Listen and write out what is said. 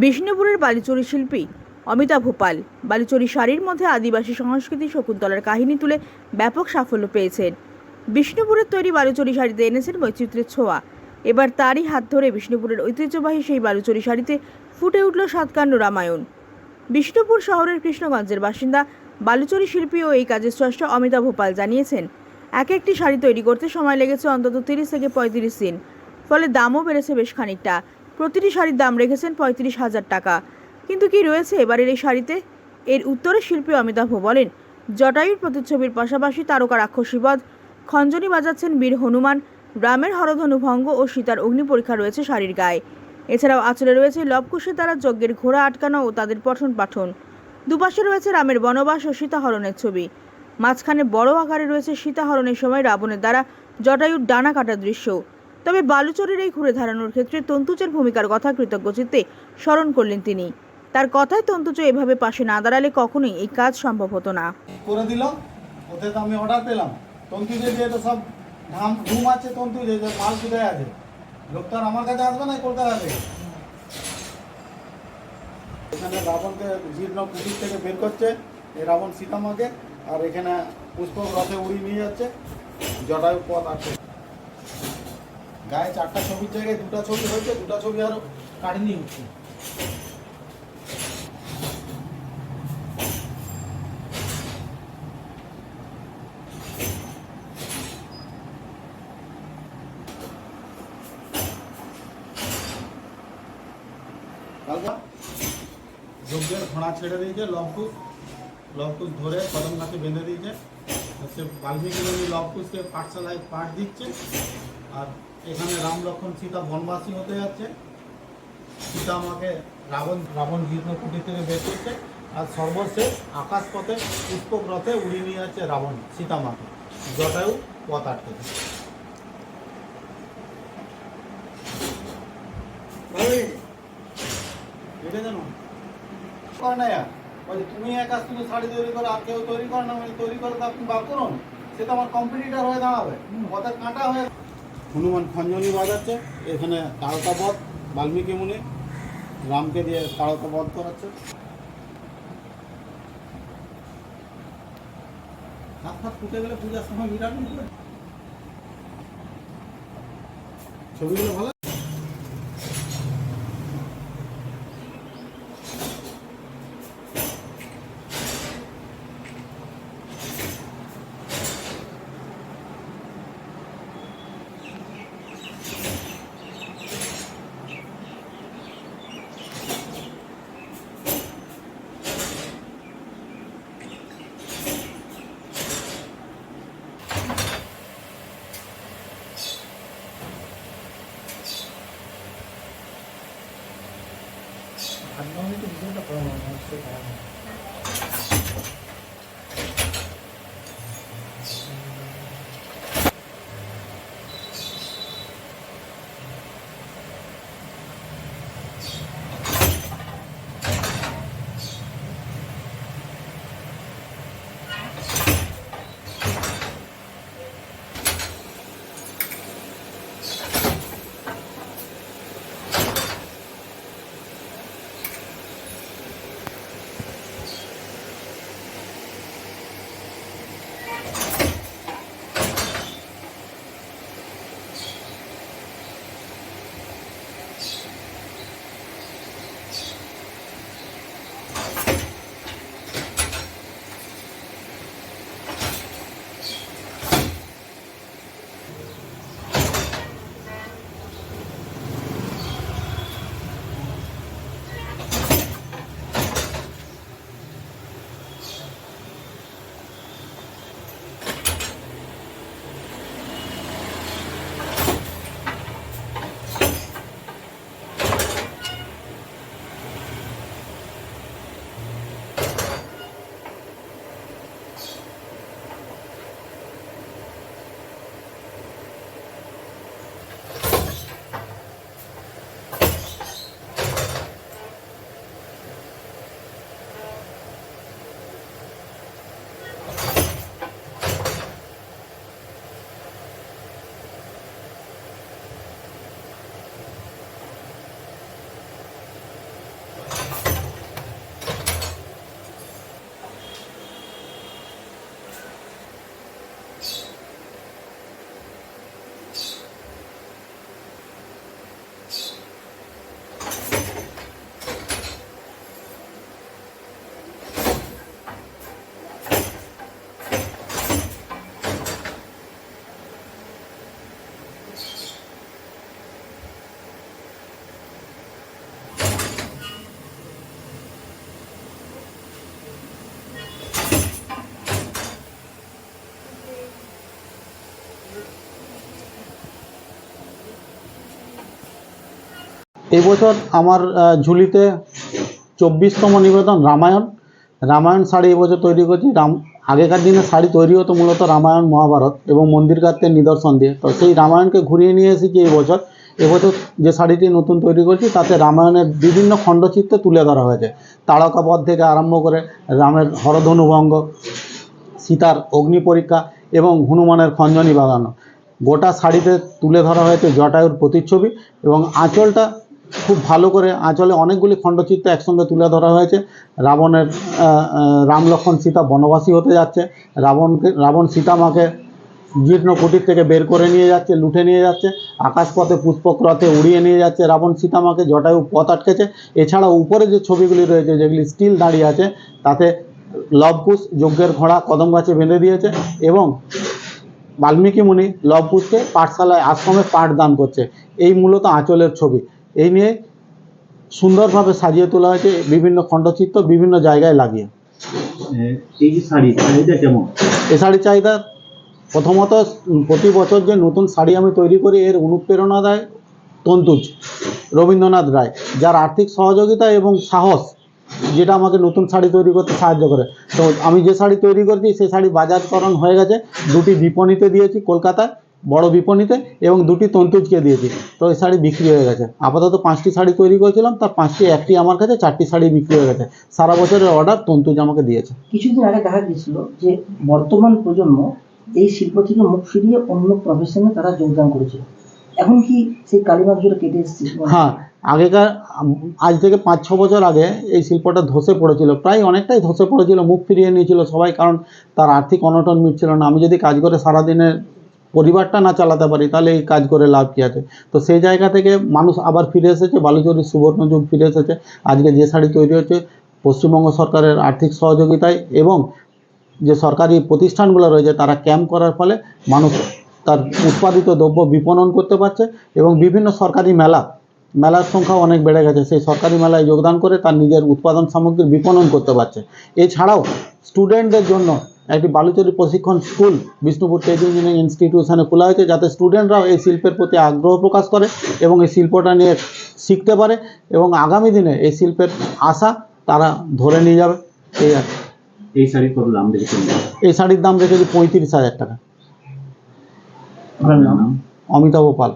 বিষ্ণুপুরের বালিচুরি শিল্পী অমিতাভ পাল বালিচুরি শাড়ির মধ্যে আদিবাসী সংস্কৃতি শকুন্তলার কাহিনী তুলে ব্যাপক সাফল্য পেয়েছেন। বিষ্ণুপুরের তৈরি বালুচরি শাড়িতে এনেছেন বৈচিত্র্যের ছোঁয়া। এবার তারই হাত ধরে বিষ্ণুপুরের ঐতিহ্যবাহী সেই বালুচরি শাড়িতে ফুটে উঠল সাতকাণ্ড রামায়ণ। বিষ্ণুপুর শহরের কৃষ্ণগঞ্জের বাসিন্দা, বালুচরি শিল্পী ও এই কাজের স্রষ্টা অমিতাভ পাল জানিয়েছেন, এক একটি শাড়ি তৈরি করতে সময় লেগেছে অন্তত তিরিশ থেকে পঁয়ত্রিশ দিন। ফলে দামও বেড়েছে বেশ খানিকটা। প্রতিটি শাড়ির দাম রেখেছেন পঁয়ত্রিশ হাজার টাকা। কিন্তু কি রয়েছে এবারের এই শাড়িতে? এর উত্তরে শিল্পী অমিতাভ বলেন, জটায়ুর প্রতিচ্ছবির পাশাপাশি তারকা রাক্ষসীবধ খঞ্জনি বাজাচ্ছেন বীর হনুমান, রামের হরধনু ভঙ্গ ও সীতার অগ্নি পরীক্ষা রয়েছে শাড়ির গায়ে। এছাড়াও আঁচলে রয়েছে লবকুশের দ্বারা যজ্ঞের ঘোড়া আটকানো ও তাদের পঠন পাঠন। দুপাশে রয়েছে রামের বনবাস ও সীতাহরণের ছবি। মাঝখানে বড় আকারে রয়েছে সীতাহরণের সময় রাবণের দ্বারা জটায়ুর ডানা কাটার দৃশ্য। তবে বালুচরের এই ঘুরে দাঁড়ানোর ক্ষেত্রে তন্তুচের ভূমিকার কথা কৃতজ্ঞচিত্তে স্মরণ করলেন তিনি। তার কথায় তন্তুচ এভাবে পাশে না দাঁড়ালে কখনোই এই কাজ সম্ভব হতো না। করে দিল, ওতে তো আমি অর্ডার পেলাম। তন্তু যে যে সব ধাম ধুম আছে তন্তু যে মাল কোথায় আছে? লোক আমার কাছে আসবে না কলকাতা থেকে। এখানে রাবণকে জীর্ণ কুটির থেকে বের করছে, এই রাবণ সীতামাকে, আর এখানে পুষ্পক রথে উড়িয়ে নিয়ে যাচ্ছে। জটায়ু পথ আছে। গায়ে চারটা ছবির জায়গায় দুটো ছবি হয়েছে, দুটো ছবি আরও কাটেনি কালকা? যজ্ঞের ঘোড়া ছেড়ে দিয়েছে লবকুশ লবকুশ ধরে কদম গাছে বেঁধে দিয়েছে। সে বাল্মীকি নদী লবকুশকে পাঠশালায় পাঠ দিচ্ছে। আর এখানে রাম লক্ষণ সীতা বনবাসী হতে যাচ্ছে। সীতা আমাকে রাবণ রাবণ কুটির থেকে বের করছে। আর সর্বশেষ আকাশপথে পুষ্পক রথে উড়িয়ে নিয়ে যাচ্ছে রাবণ সীতামাকে জটায়ু পথ আটকে তুমি একা শুধু শাড়ি তৈরি করো, আর কেউ তৈরি করে না মানে তৈরি করে আপনি বার করুন সে তো আমার কম্পিটিটার হয়ে দাঁড়াবে। পথের কাঁটা হয়ে হনুমান খঞ্জনি বাজাচ্ছে, এখানে তারকা পথ বাল্মীকি মুনি, রামকে দিয়ে তারকা বধ করাচ্ছে হাত ফাত ফুটে গেলে পূজার সময় হবে। ছবিগুলো ভালো 神の目と見せた頃の話してから এই বছর আমার ঝুলিতে চব্বিশতম নিবেদন রামায়ণ। রামায়ণ শাড়ি এবছর তৈরি করছি। রাম, আগেকার দিনে শাড়ি তৈরি হতো মূলত রামায়ণ, মহাভারত এবং মন্দির গাত্রের নিদর্শন দিয়ে। তো সেই রামায়ণকে ঘুরিয়ে নিয়ে এসেছি এই বছর। এবছর যে শাড়িটি নতুন তৈরি করছি, তাতে রামায়ণের বিভিন্ন খণ্ডচিত্র তুলে ধরা হয়েছে। তারকাপদ থেকে আরম্ভ করে রামের হরধনুভঙ্গ, সীতার অগ্নি পরীক্ষা এবং হনুমানের খঞ্জনী বাগানো। গোটা শাড়িতে তুলে ধরা হয়েছে জটায়ুর প্রতিচ্ছবি এবং আঁচলটা খুব ভালো করে আঁচলে অনেকগুলি খণ্ডচিত্র একসঙ্গে তুলে ধরা হয়েছে। রাবণের রাম লক্ষণ সীতা বনবাসী হতে যাচ্ছে। রাবণকে, রাবণ সীতামাকে জীর্ণ কুটির থেকে বের করে নিয়ে যাচ্ছে লুটে নিয়ে যাচ্ছে। আকাশপথে পুষ্পক রথে উড়িয়ে নিয়ে যাচ্ছে। রাবণ সীতামাকে জটায়ু পথ আটকেছে। এছাড়া উপরে যে ছবিগুলি রয়েছে, যেগুলি স্টিল দাঁড়িয়ে আছে, তাতে লবকুশ যজ্ঞের ঘোড়া কদম গাছে বেঁধে দিয়েছে এবং বাল্মীকি মুনি লবকুশকে পাঠশালায় আশ্রমে পাঠ দান করছে। এই মূলত আঁচলের ছবি। এই নিয়ে সুন্দরভাবে সাজিয়ে তোলা হয়েছে বিভিন্ন খণ্ডচিত্র বিভিন্ন জায়গায় লাগিয়ে। এই যে শাড়ি কেমন? এ শাড়ির চাহিদা প্রথমত প্রতি বছর যে নতুন শাড়ি আমি তৈরি করি এর অনুপ্রেরণা দেয় তন্তুজ রবীন্দ্রনাথ রায় যার আর্থিক সহযোগিতা এবং সাহস যেটা আমাকে নতুন শাড়ি তৈরি করতে সাহায্য করে। তো আমি যে শাড়ি তৈরি করছি সেই শাড়ি বাজারকরণ হয়ে গেছে। দুটি বিপণীতে দিয়েছি কলকাতায়। বড় বিপণীতে এবং দুটি তন্তুজকে দিয়েছি। তো ওই শাড়ি বিক্রি হয়ে গেছে। আপাতত পাঁচটি শাড়ি তৈরি করেছিলাম তার পাঁচটি একটি আমার কাছে চারটি শাড়ি বিক্রি হয়ে গেছে। সারা বছরের অর্ডার তন্তুজ আমাকে দিয়েছে। কিছুদিন আগে দেখা গিয়েছিল যে বর্তমান প্রজন্ম এই শিল্প থেকে মুখ ফিরিয়ে অন্য প্রফেশনে তারা যোগদান করেছে এখন কি সেই কালিমা কেটে এসেছে? হ্যাঁ আগেকার আজ থেকে পাঁচ ছ বছর আগে এই শিল্পটা ধসে পড়েছিল। প্রায় অনেকটাই ধসে পড়েছিল মুখ ফিরিয়ে নিয়েছিল সবাই কারণ তার আর্থিক অনটন মিটছিল না। আমি যদি কাজ করে সারাদিনের পরিবারটা না চালাতে পারি, তাহলে এই কাজ করে লাভ কী আছে? তো সেই জায়গা থেকে মানুষ আবার ফিরে এসেছে বালুচরির সুবর্ণ যুগ ফিরে এসেছে। আজকে যে শাড়ি তৈরি হচ্ছে পশ্চিমবঙ্গ সরকারের আর্থিক সহযোগিতায় এবং যে সরকারি প্রতিষ্ঠানগুলো রয়েছে, তারা ক্যাম্প করার ফলে মানুষ তার উৎপাদিত দ্রব্য বিপণন করতে পারছে এবং বিভিন্ন সরকারি মেলা, মেলার সংখ্যা অনেক বেড়ে গেছে। সেই সরকারি মেলায় যোগদান করে তার নিজের উৎপাদন সামগ্রী বিপণন করতে পারছে। এছাড়াও স্টুডেন্টদের জন্য একটি বালুচরি প্রশিক্ষণ স্কুল বিষ্ণুপুর টেক ইঞ্জিনিয়ারিং ইনস্টিটিউশনে খোলা হয়েছে যাতে স্টুডেন্টরাও এই শিল্পের প্রতি আগ্রহ প্রকাশ করে এবং এই শিল্পটা নিয়ে শিখতে পারে এবং আগামী দিনে এই শিল্পের আশা তারা ধরে নিয়ে যাবে। এই আর। এই শাড়ির কত দাম রেখেছেন এই শাড়ির দাম রেখেছি পঁয়ত্রিশ হাজার টাকা। অমিতাভ পাল।